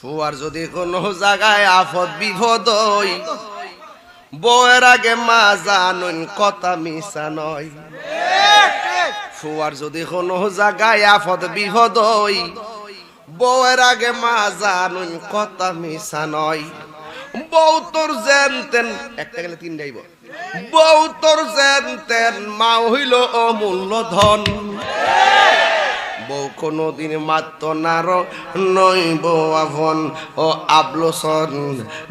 Führer যদি কোনো জায়গায় আফদ বিপদ হই, বউয়ের আগে মা জানুন কথা মিশা নয়। ফুয়ার যদি কোনো জায়গায় আফদ বিপদ হই, বউয়ের আগে মা জানুন কথা মিশা নয়। বউ তোর যেন তেন, একটা গেলে তিন যাইব বউ তোর যেন তেন, মা হইল অমূল্য ধন। বউ, কোনদিন মাত্র নার নই বউ আভন ও আবলোসন।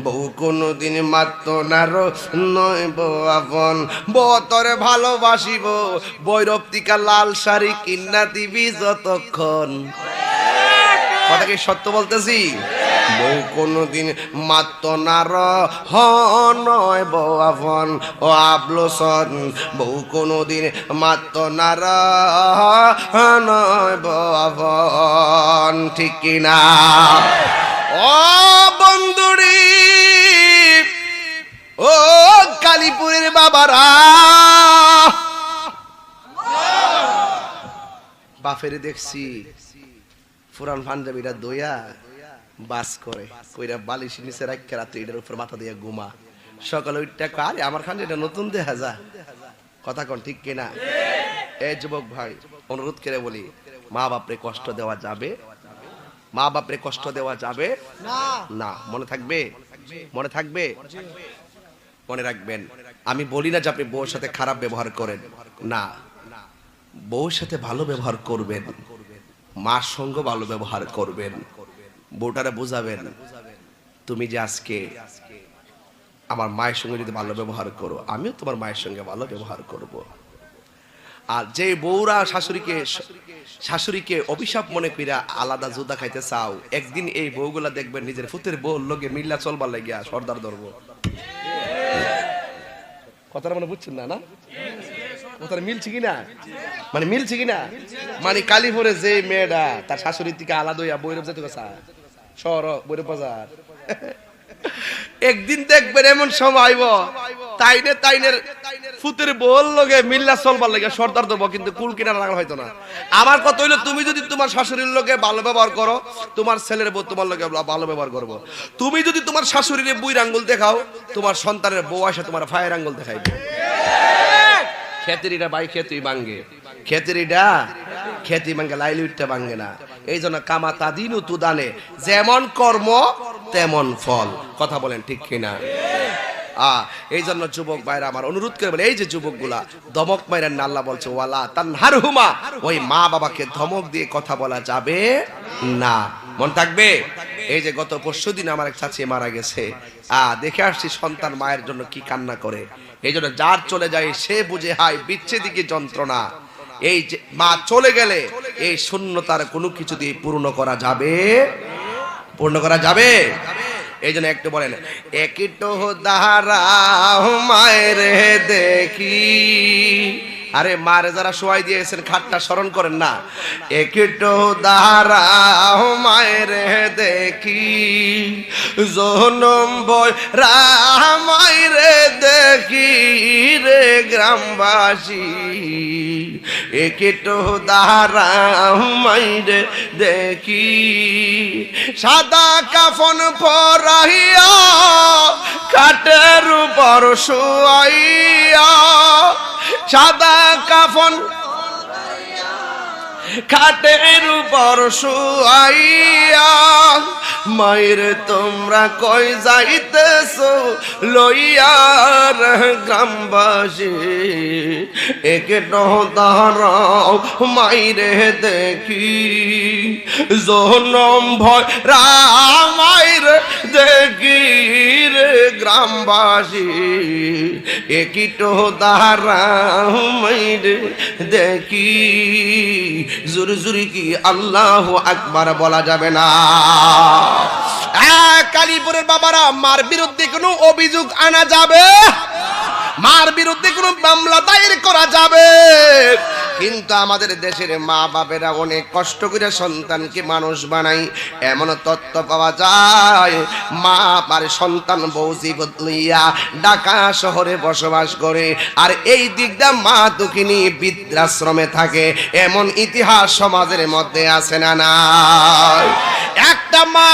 বউ, কোনদিন মাত্র নার নই বউ আভন বউ, তরে ভালোবাসিব বৈরপ্তিকা লাল শাড়ি কিন্না দিবি যতক্ষণ। কথা কি সত্য বলতেছি? বউ কোনদিন মাত্র নার হ নয় বউ আভন ও আবলোসন বউ কোনদিন মাত্র নার হ নয় বউ আভন ঠিক কিনা ও বন্ধুরি, ও কালীপুরের বাবারা। বাফের দেখছি। ফুরান পাঞ্জাবিটা দইয়া বাস করে, কইরা বালিশ নিচে রাখকে রাত্রে এটার উপর মাথা দিয়ে ঘুমা। সকালে ওইটা আরে আমার খান এটা নতুন দেখা যা। কথা কন, ঠিক কিনা? এ যুবক ভাই, অনুরোধ করে বলি, মা বাপরে কষ্ট দেওয়া যাবে? মা বাপরে কষ্ট দেওয়া যাবে? না। মনে থাকবে? মনে থাকবে? মনে রাখবেন। আমি বলি না যে আপনি বউর সাথে খারাপ ব্যবহার করেন। না। বউর সাথে ভালো ব্যবহার করবেন। মার সঙ্গে ভালো ব্যবহার করবেন। বউটারে বুঝাবেন, তুমি যে আজকে আমার মায়ের সঙ্গে যদি ভালো ব্যবহার করো, আমিও তোমার মায়ের সঙ্গে ভালো ব্যবহার করব। আর যে বউরা শাশুড়িকে শাশুড়িকে অভিশাপ মনে কইরা আলাদা জুদা খাইতে চাও, একদিন এই বউগুলা দেখবেন নিজের ফুতের বউর লোকে মিল্লা চলবার লাগিয়া সর্দার ধরবো। কথাটা মানে বুঝছেন না না? কথাটা মিলছে কিনা মানে মিলছে কিনা মানে কালীপুরে যে মেয়েটা, তার শাশুড়ির থেকে আলাদা হইয়া বৈরব যেতে গেছা শহর বৈরব বাজার। একদিন দেখবেন এমন সময় তাইনে তাইনের ফুতের বল লগে মিল্লা চলবার লাগে সর্দার দেবো কিন্তু কুল কিনা লাগা হয়তো না। আমার কথা হইল, তুমি যদি তোমার শাশুড়ির লগে ভালো ব্যবহার করো, তোমার ছেলের বউ তোমার লগে ভালো ব্যবহার করব। তুমি যদি তোমার শাশুড়ির বুইর আঙ্গুল দেখাও, তোমার সন্তানের বউ আসে তোমার ফায়ের আঙ্গুল দেখাইবে। খেতেরিটা বাই খেতুই বাঙ্গে। খেতেরিটা খেতি বাঙ্গে লাইলুইটটা বাঙ্গে না। এই জন্য কামা তাদিনু তুদানে, যেমন কর্ম, তেমন ফল। কথা বলেন ঠিক কিনা? এই জন্য যুবক ভাইরা আমার অনুরোধ করে বলে, এই যে যুবকগুলা ধমক মাইরেন না আল্লাহ বলছে, ওয়ালা তানহার হুমা ওই মা বাবাকে ধমক দিয়ে কথা বলা যাবে না। মন থাকবে? এই যে গত পরশু দিন আমার এক চাচি মারা গেছে। আ, দেখে আসছি সন্তান মায়ের জন্য কি কান্না করে। এই জন্য যার চলে যায়, সে বুঝে, হায় বিচ্ছেদিকে যন্ত্রণা। এই মা চলে গেলে এই শূন্যতার কোনো কিছু দিয়ে পূর্ণ করা যাবে? পূর্ণ করা যাবে? এই জন্য একটু বলেন একটু দাহারা মায়ের দেখি। আরে মারে যারা শোয়াই দিয়েছেন, খাটটা স্মরণ করেন না। একটু দাহারা মায়ের দেখি জনম রামাইরে দেখি রে গ্রামবাসী। একটু দাহারা মাইরে দেখি, সাদা কাফন পরাইয়া কাটের উপর শুয়াইয়া সাদা কাফন খাটের উপর শুয়াইয়া, মায়ের তোমরা কই যাইতেছ? লইয়ার গ্রামবাসী, একে দাঁড়াও মাইরে দেখি। জনম ভয় রামাইর দেখি। রে গ্রামবাসী একিটো দাঁড়াও দেখি। জোরে জোরে কি আল্লাহ আকবার বলা যাবে না। কালীপুরের বাবারা, মার বিরুদ্ধে কোনো অভিযোগ আনা যাবে? মার বিরুদ্ধে কোনো মামলা দায়ের করা যাবে? কিন্তু আমাদের দেশের মা বাপেরা অনেক কষ্ট করে সন্তানকে মানুষ বানাই এমন তত্ত্ব পাওয়া যায়, মা আর সন্তান বৌজি জীবত লইয়া ঢাকা শহরে বসবাস করে। আর এই দিকটা মা দুঃখিনী বৃদ্ধাশ্রমে থাকে। এমন ইতিহাস সমাজের মধ্যে আছে না নাই? একটা মা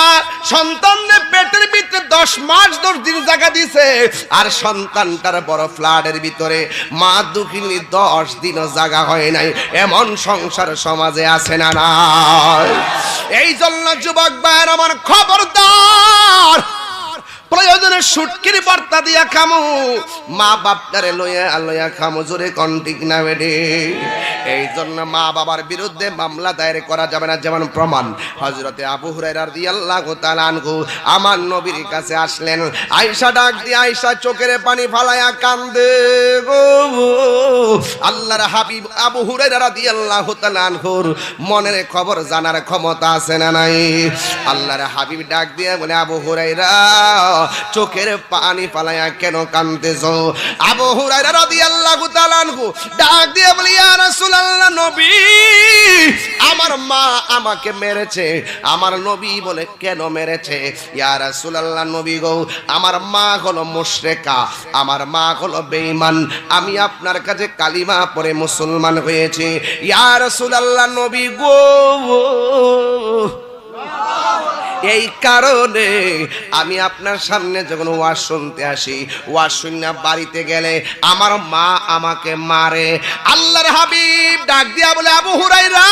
সন্তানের পেটের ভিতরে দশ মাস দশ দিন জায়গা দিছে। আর সন্তানটার বড় ফ্লাডের ভিতরে মা দুঃখিনী দশ দিনও জায়গা হয় নাই। এমন সংসার সমাজে আছে না না এই জন্য যুবক ভাইয়ের আমার খবরদার প্রয়োজনে সুটকির বার্তা দিয়া খামু। মা বাপটারে লইয়া লইয়া খামু জোরে কন্টিক না বেডে এই জন্য মা বাবার বিরুদ্ধে মামলা দায়ের করা যাবে না, যেমন প্রমাণ। হজরতে আবু হুরাইরা রাদিয়াল্লাহু তাআলা আনহু আমার নবীর কাছে আসলেন, আয়েশা ডাক দিয়ে, আয়েশা চোখের পানি ফালায়া কান্দে গো। আল্লাহর হাবিব আবু হুরাইরা রাদিয়াল্লাহু তাআলা আনহুর মনের খবর জানার ক্ষমতা আছে না নাই? আল্লাহর হাবিব ডাক দিয়ে বলে, আবু হুরাইরা চোখের পানি পালায়া কেন কানতেছ? আবু হুরাইরা রাদিয়াল্লাহু তাআলা আনহু ডাক দিয়ে বলে, ইয়া রাসূলুল্লাহ, নবী, আমার মা আমাকে মেরেছে। আমার নবী বলে, কেন মেরেছে? ইয়া রাসূলুল্লাহ, নবী গো, আমার মা হলো মুশরিকা, আমার মা হলো বেঈমান, আমি আপনার কাছে কালিমা পড়ে মুসলমান হয়েছি। ইয়া রাসূলুল্লাহ, নবী গো এই কারণে আমি আপনার সামনে যখন ওয়াজ শুনতে আসি, ওয়াজ শুনে বাড়িতে গেলে আমার মা আমাকে মারে। আল্লাহর হাবিব ডাক দিয়া বলে, আবু হুরাইরা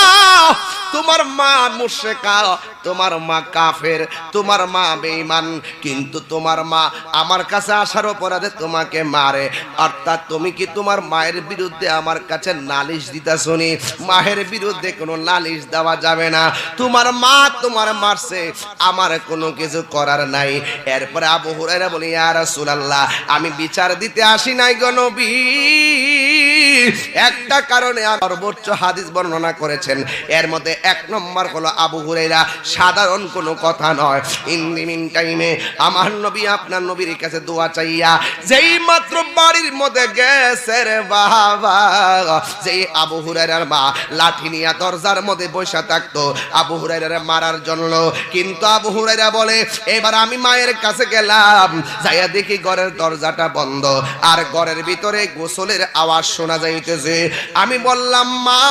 তোমার মা মুশরিকা, তোমার মা কাফের, তোমার মা বেঈমান, কিন্তু তোমার মা আমার কাছে আসার অপরাধে তোমাকে মারে। অর্থাৎ তুমি কি তোমার মায়ের বিরুদ্ধে আমার কাছে নালিশ দিতা শুনি মায়ের বিরুদ্ধে কোনো নালিশ দেওয়া যাবে না। তোমার মা তোমার মারছে, আমার কোনো কিছু করার নাই। এরপরে আবু বলি, ইয়া রাসূলুল্লাহ, আমি বিচার দিতে আসি নাই গো নবী। একটা কারণে সর্বোচ্চ হাদিস বর্ণনা করেছেন। এর মধ্যে এক নম্বর হলো আবু হুরাইরা সাধারণ কোনো কথা নয়। ইন দি মিন টাইমে আমার নবী আপনার নবীর কাছে দোয়া চাইয়া, যেই মাত্র বাড়ির মধ্যে গেছে বাবা, যেই আবু হুরাইরার মা লাঠি নিয়ে দরজার মধ্যে বসে থাকতো, আবু হুরাইরার মারার জন্য। কিন্তু আবু হুরাইরা বলে, এবার আমি মায়ের কাছে গেলাম, যাইয়া দেখি ঘরের দরজাটা বন্ধ। আর ঘরের ভিতরে গোসলের আওয়াজ শোনা যাইতেছে। আমি বললাম, মা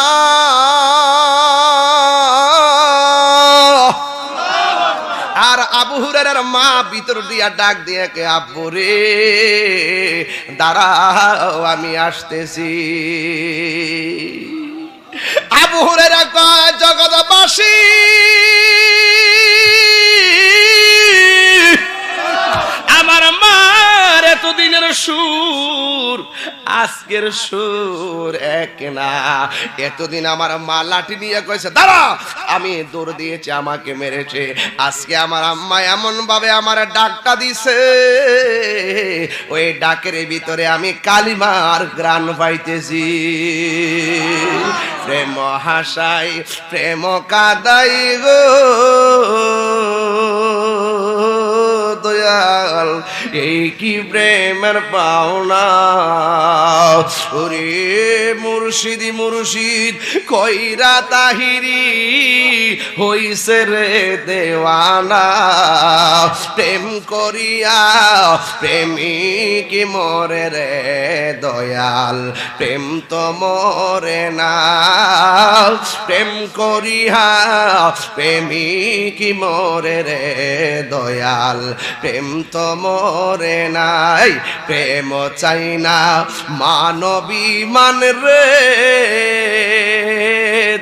আর আবু হুরের মা ভিতর দিয়া ডাক দিয়ে কে, আব্বু রে, দাঁড়াও, আমি আসতেছি। আবু হুরারা কয়, জগৎবাসী এতদিনের সুর, আজকের সুর এক না। এতদিন আমার মা লাঠি নিয়ে কয়েছে দাঁড়া, আমি দৌড় দিয়েছি, আমাকে মেরেছে। আজকে আমার আম্মা এমন ভাবে আমার ডাকটা দিছে, ওই ডাকের ভিতরে আমি কালিমার গ্রান পাইতেছি। প্রেম হাসাই, প্রেম কাদাই গো। দয়াল এই কি প্রেমের পাওনা? ওরে মুর্শিদি মুর্শিদ, কইরা তাহিরি হইছে রে দেওয়ানা। প্রেম করিয়া প্রেমিক মরে রে দয়াল, প্রেম তো মরে না। প্রেম করিয়া প্রেমিক মরে রে দয়াল, প্রেম তো মরে নাই প্রেম চাই না মানবী মান রে।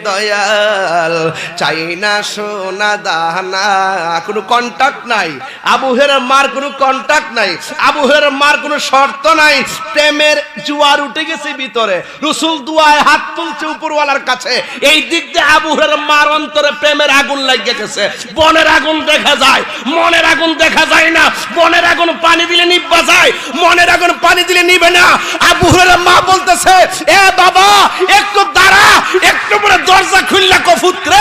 দয়াল। চাই না সোনা দানা, কোনো কন্টাক্ট নাই। আবুহের মার কোনো কন্টাক্ট নাই। আবুহের মার কোনো শর্ত নাই। প্রেমের জুয়ার উঠে গেছে ভিতরে। রসুল দুয়ায় হাত তুলছে উপরওয়ালার কাছে। এই দিক দিয়ে আবুহের মার অন্তরে প্রেমের আগুন লাগিয়ে গেছে। বনের আগুন দেখা যায়, মনের আগুন দেখা যায় না। বনের আগুন পানি দিলে নিবা যায়, মনের আগুন পানি দিলে নিবে না। আবুহের মা বলতেছে, এ বাবা, একটু দাঁড়া, একটু পরে দরজা খুললা কফুত্রে,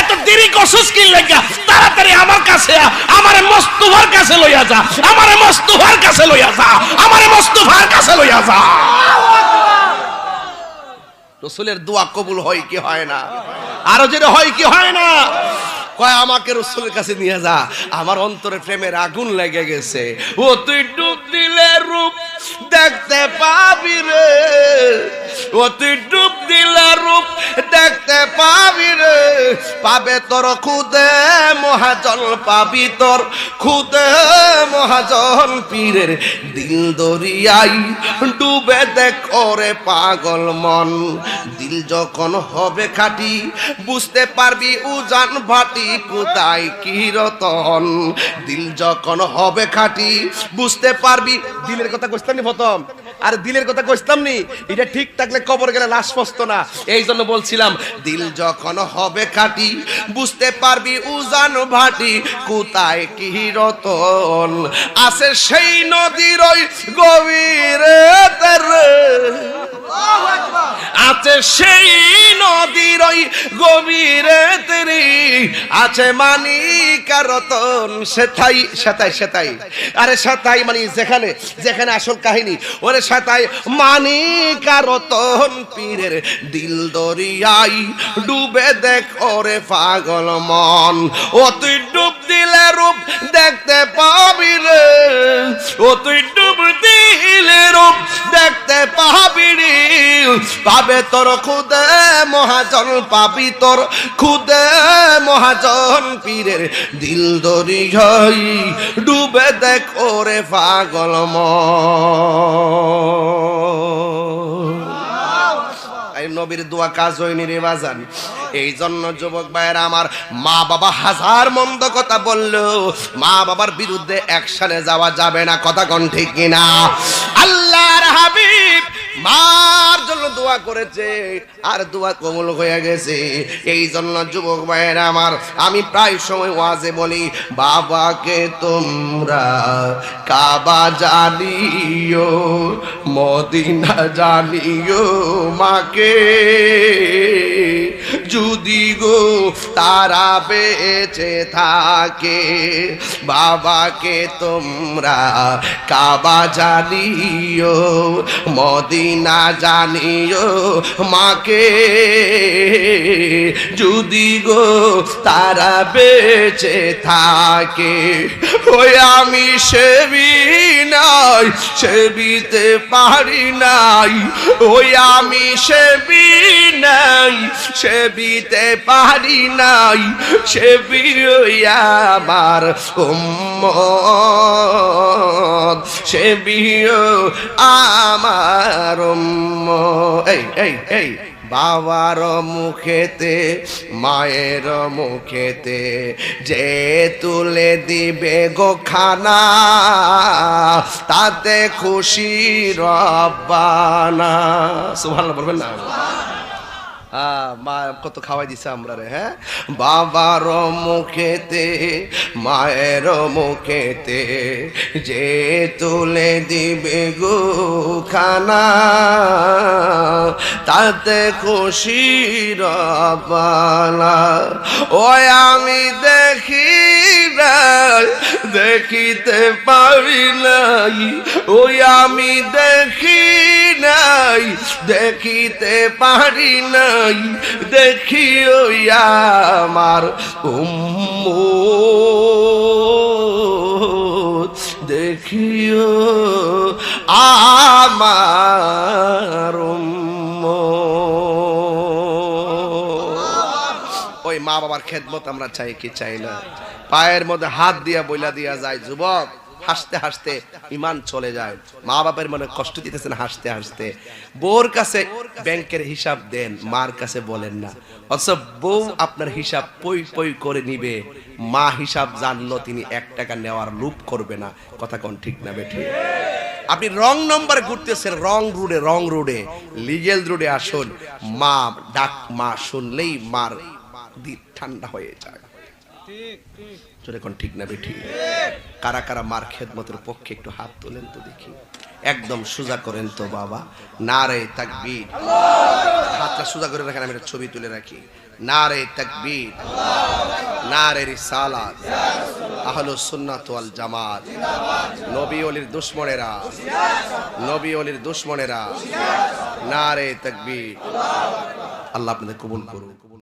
এত দেরি কসুস কি লাগা তাড়াতাড়ি আমার কাছে আমারে মস্তুভার কাছে লইয়া যা, আমারে মস্তুভার কাছে লইয়া যা, আমারে মস্তুভার কাছে লইয়া যা। রসুলের দোয়া কবুল হয় কি হয় না? আরও যেটা হয় কি হয় না? কয়, আমাকে রসুলের কাছে নিয়ে যা, আমার অন্তরে প্রেমের আগুন লেগে গেছে। ও, তুই ডুব দিলে রূপ দেখতে পাবি রে। তুই ডুব দিলে রূপ দেখতে পাবি রে। পাবে তোর খুদে মহাজন পাবি তোর খুদে মহাজন পীরের দিল দরিয়াই। ডুবে দেখ ওরে পাগল মন, দিল যখন হবে খাটি, বুঝতে পারবি উজান ভাটি কোথায় কি রতন। দিল যখন হবে খাটি, বুঝতে পারবি, দিলের কথা কইতাম নি প্রথম। আর দিলের কথা কইতাম নি, এটা ঠিক থাকলে কবর গেলে লাশ পস্ত না। এই জন্য বলছিলাম, দিল যখন হবে কাটি বুঝতে পারবি উজান ভাটি, কোথায় কি রতন আছে সেই নদীর ওই গভীরে আছে সেই নদীর ওই গভীরে তেরি। আছে মানিক আর রতন সেথাই। সেতাই সেতাই আরে সেতাই মানে যেখানে যেখানে আসল কাহিনী। ওরে সেতাই মানিক আর রতন পীরের দিল দরিয়াই। ডুবে দেখ ওরে পাগল মন। ও তুই ডুব দিলে রূপ দেখতে পাবি রে। ও তুই ডুব রূপ দেখতে পাবি পাবে তোর খুদে মহাজন, পাবি তোর খুদে মহাজন পীরের দিল দরি হই ডুবে দেখ ওরে পাগল এই নবীর দোয়া কাজ হয়নি রে বাজান। এই জন্য যুবক ভাইয়েরা, আমার মা বাবা হাজার মন্দ কথা বলল মা বাবার বিরুদ্ধে অ্যাকশনে যাওয়া যাবে না, কথা কোন ঠিক কিনা? আল্লাহর হাবিব মার জন্য দোয়া করেছে, আর দোয়া কবুল হয়ে গেছে। এই জন্য যুবক ভাইয়েরা আমার, আমি প্রায় সময় ওয়াজে বলি, বাবাকে তোমরা কাবা জানিও, মদিনা জানিও মাকে। যদি গো তারা বেঁচে থাকে, বাবাকে তোমরা কাবা জানিও, মদিনা জানিও মাকে, যদি গো তারা বেঁচে থাকে, ওই আমি সেবি নাই, সেবিতে পারি নাই, ওই আমি সেবি নাই, সেবিতে পারি নাই, সেবি আমার উম্মত, সেবিও আমার এই এই এই। বাবার মুখেতে, মায়ের মুখেতে যে তুলে দিবে গো খানা, তাতে খুশি রব্বানা সুভাল বলবেন না? মা, কত খাওয়াই দিছে আমরা রে হ্যাঁ? বাবার মুখেতে, মায়ের মুখেতে, যে তুলে দিবে গো খানা তাতে খুশি রবানা ওই আমি দেখি দেখিতে পারি নাই, ওই আমি দেখি নাই, দেখিতে পারি নাই দেখি ওই আমার উম্ম। দেখিও আমার। ওই মা বাবার খেদমত আমরা চাই কি চাই না? পায়ের মধ্যে হাত দিয়া বইলা দিয়া যায়, যুবক। হাসতে হাসতে ইমান চলে যায়। মা বাপের মনে কষ্ট দিতেছেন হাসতে হাসতে। বউর কাছে ব্যাংকের হিসাব দেন, মার কাছে বলেন না। অথচ বউ আপনার হিসাব পই পই করে নিবে। মা হিসাব জানলো, তিনি এক টাকা নেওয়ার লুপ করবে না। কথা কোন ঠিক না বেঠি? আপনি রং নম্বরে ঘুরতেছেন, রং রুডে রং রুডে লিগেল রুডে আসুন। মা, ডাক মা শুনলেই মার ঠান্ডা হয়ে যায়। জোরে কোন ঠিক না বেঠি। কারা কারা মার খেদমতের পক্ষে একটু হাত তোলেন তো দেখি। একদম সোজা করেন তো বাবা। না রে তাকবীর। হাতটা সোজা করে রাখেন, আমি একটা ছবি তুলে রাখি। না রে তাকবীর। না রে রিসালাত। আহলু সুন্নাত ওয়াল জামাত। নবী ওলির দুশ্মনেরা। নবী ওলির দুশ্মনেরা। না রে তাকবীর। আল্লাহ আপনাদের কবুল করুন